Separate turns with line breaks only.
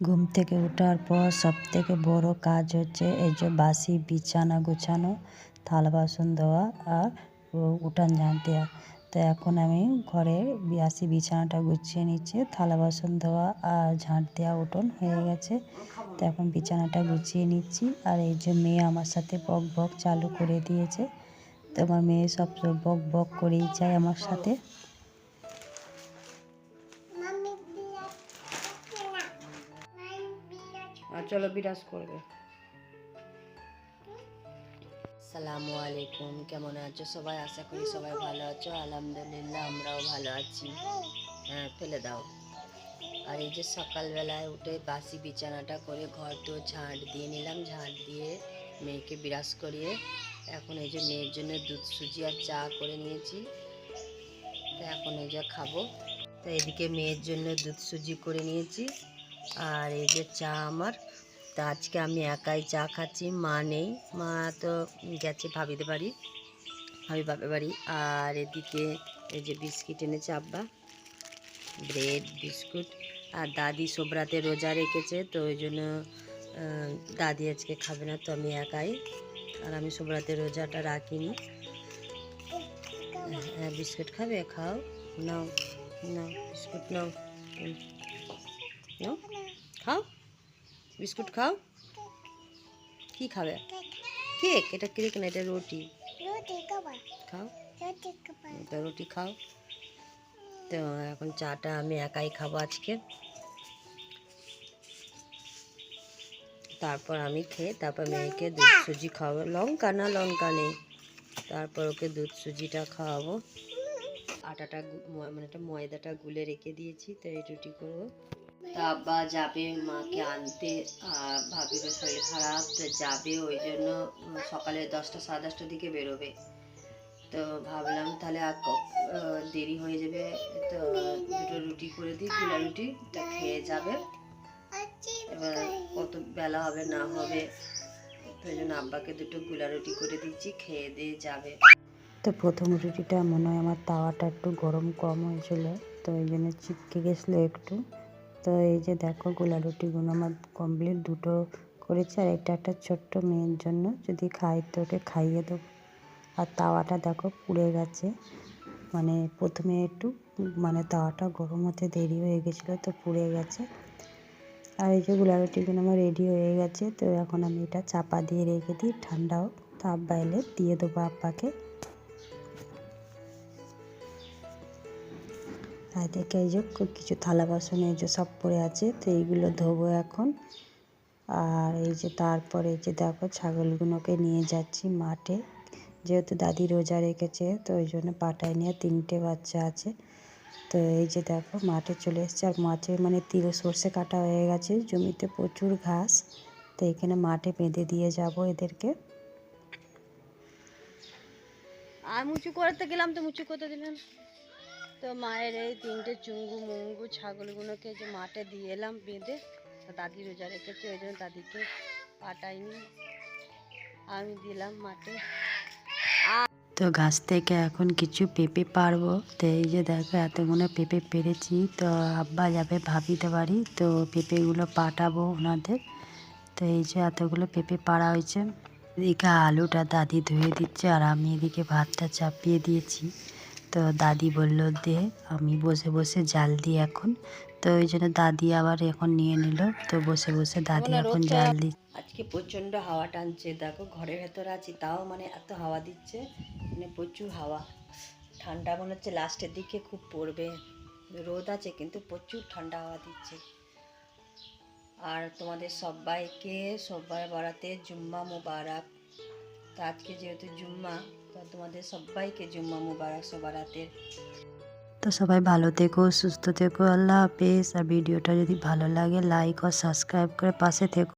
ঘুম থেকে ওঠার পর সব থেকে বড় কাজ হচ্ছে এই যে বাসি, বিছানা গোছানো, থালা বাসন ধোয়া আর উঠান ঝাঁট দেওয়া তো এখন আমি ঘরে বাসি, বিছানাটা গুছিয়ে নিচ্ছি, থালা বাসন ধোয়া আর ঝাঁট দেওয়া উঠোন হয়ে গেছে। তো এখন বিছানাটা গুছিয়ে নিচ্ছি আর এই যে মেয়ে আমার সাথে বক বক চালু করে দিয়েছে। তো আমার মেয়ে সব বক বক করেই যায় আমার সাথে।
চলো বিরাজ করবে।
সালামু আলাইকুম, কেমন আছো? সবাই আশা করি সবাই ভালো আছো। আলহামদুলিল্লাহ, আমরাও ভালো আছি। হ্যাঁ ফেলে দাও। আর এই যে সকালবেলায় উঠে বাসি বিছানাটা করে ঘর তো ঝাঁট দিয়ে নিলাম। ঝাঁট দিয়ে মেয়েকে বিরাজ করিয়ে এখন এই যে মেয়ের জন্য দুধ, সুজি আর চা করে নিয়েছি। তো এখন এই যে খাব। তো এদিকে মেয়ের জন্য দুধ, সুজি করে নিয়েছি। আর এই যে চা আমার, তা আজকে আমি একাই চা খাচ্ছি, মা নেই। মা তো গেছে ভাবিতে বাড়ি, ভাবি বাপের বাড়ি। আর এদিকে এই যে বিস্কিট এনেছে আব্বা, ব্রেড, বিস্কুট। আর দাদি সোবরাতে রোজা রেখেছে, তো ওই জন্য দাদি আজকে খাবে না, তো আমি একাই। আর আমি সোবরাতে রোজাটা রাখিনি। হ্যাঁ বিস্কুট খাবে, খাও। নাও নাও, বিস্কুট নাও। নাও খাও? বিস্কুট খাও? কি খাবে? কেক? এটা কেক না, এটা রুটি। খাও? তো রুটি খাও। তো এখন চাটা আমি একাই খাব আজকে। তারপর আমি খেয়ে, তারপর মেয়েকে দুধ সুজি খাওয়াবো। লঙ্কা না, লঙ্কা নেই। তারপর ওকে দুধ সুজিটা খাওয়াবো। আটাটা মানে ময়দাটা গুলে রেখে দিয়েছি তো এই রুটি করব। তা আব্বা যাবে, মাকে আনতে, আর ভাবিরও শরীর খারাপ, তো যাবে, ওই জন্য সকালে দশটা, সাড়ে দশটার দিকে বেরোবে। তো ভাবলাম তাহলে আর দেরি হয়ে যাবে, তো দুটো রুটি করে দিই গুলা রুটি, তো খেয়ে যাবে। এবার কত বেলা হবে, না হবে, তো জন্য আব্বাকে দুটো গুলা রুটি করে দিচ্ছি, খেয়ে দিয়ে যাবে।
তো প্রথম রুটিটা মনে হয় আমার তাওয়াটা একটু গরম কম হয়েছিল, তো ওই জন্য চিপকে গেছিল একটু। তো এই যে দেখো গোলা রুটিগুলো আমার কমপ্লিট দুটো করেছে আর এটা একটা ছোট্ট মেয়ের জন্য। যদি খাই তো ওকে খাইয়ে দেবো। আর তাওয়াটা দেখো পুড়ে গেছে। মানে প্রথমে একটু মানে তাওয়াটা গরম হতে দেরি হয়ে গেছিল তো পুড়ে গেছে। আর এই যে গোলা রুটিগুলো আমার রেডি হয়ে গেছে। তো এখন আমি এটা চাপা দিয়ে রেখে দিই ঠান্ডা হোক তো আব্বা দিয়ে দেবো আব্বাকে। আর দেখে এই যে কিছু থালা বাসন এই যে সব পড়ে আছে, তো এইগুলো ধোবো এখন। আর এই যে তারপরে এই যে দেখো ছাগলগুলোকে নিয়ে যাচ্ছি মাঠে। যেহেতু দাদি রোজা রেখেছে, তো ওই জন্য পাটায় নিয়ে তিনটে বাচ্চা আছে। তো এই যে দেখো মাঠে চলে এসছে, আর মাঠে মানে তিল সর্ষে কাটা হয়ে গেছে, জমিতে প্রচুর ঘাস। তো এখানে মাঠে বেঁধে দিয়ে যাব এদেরকে।
আর মুচু করতে গেলাম তো, মুচু করতে দিলেন তো মায়ের এই তিনটে চুঙ্গু মুঙ্গু ছাগলগুলোকে যে মাঠে দিয়ে এলাম বেঁধে দাদি রোজা রেখেছে, ওই জন্য দাদিকে পাঠাইনি। আমি দিলাম মাঠে।
তো গাছ থেকে এখন কিছু পেঁপে পারব তো এই যে দেখো, এতগুলো পেঁপে পেরেছি তো আব্বা যাবে ভাবিতে পারি, তো পেঁপেগুলো পাঠাবো ওনাদের। তো এই যে এতগুলো পেঁপে পাড়া হয়েছে। এদিকে আলুটা দাদি ধুয়ে দিচ্ছে, আর আমি এদিকে ভাতটা চাপিয়ে দিয়েছি। তো দাদি বলল দে আমি বসে বসে জাল দিই এখন। তো ওই জন্য দাদি আবার এখন নিয়ে নিল। তো বসে বসে দাদি এখন জাল দি
আজকে প্রচণ্ড হাওয়া টানছে। দেখো ঘরের ভেতরে আছি তাও মানে এত হাওয়া দিচ্ছে মানে প্রচুর হাওয়া। ঠান্ডা মনে হচ্ছে লাস্টের দিকে খুব পড়বে। রোদ আছে কিন্তু প্রচুর ঠান্ডা হাওয়া দিচ্ছে। আর তোমাদের সবাইকে সবাই বাড়াতে জুম্মা মুবারক। তো আজকে যেহেতু জুম্মা তো তোমাদের সবাইকে জুম্মা মুবারক সবার হাতের
তো সবাই ভালো থেকো, সুস্থ থেকো, আল্লাহ হাফেজ। আর ভিডিওটা যদি ভালো লাগে লাইক ও সাবস্ক্রাইব করে পাশে থেকো।